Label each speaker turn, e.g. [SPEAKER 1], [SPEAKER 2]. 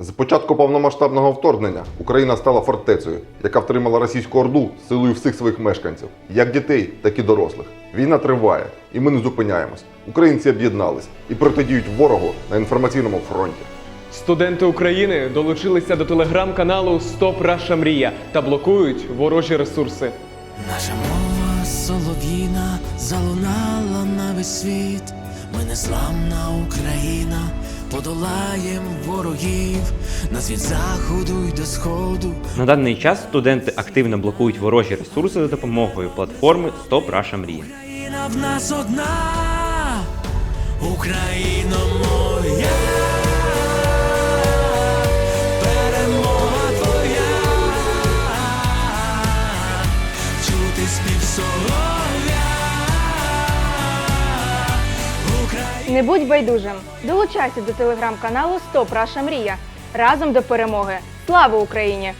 [SPEAKER 1] З початку повномасштабного вторгнення Україна стала фортецею, яка втримала російську орду силою всіх своїх мешканців, як дітей, так і дорослих. Війна триває, і ми не зупиняємось. Українці об'єднались і протидіють ворогу на інформаційному фронті.
[SPEAKER 2] Студенти України долучилися до телеграм-каналу Стоп Раша Мрія та блокують ворожі ресурси.
[SPEAKER 3] Наша мова солов'їна залунала на весь світ. Ми незламна Україна, подолаєм ворогів, нас від заходу й до сходу.
[SPEAKER 4] На даний час студенти активно блокують ворожі ресурси за допомогою платформи Стоп Раша Мрія.
[SPEAKER 3] Україна в нас одна, Україна моя, перемога твоя, чути спів
[SPEAKER 5] Не будь байдужим. Долучайся до телеграм-каналу Стоп Раша Мрія. Разом до перемоги. Слава Україні!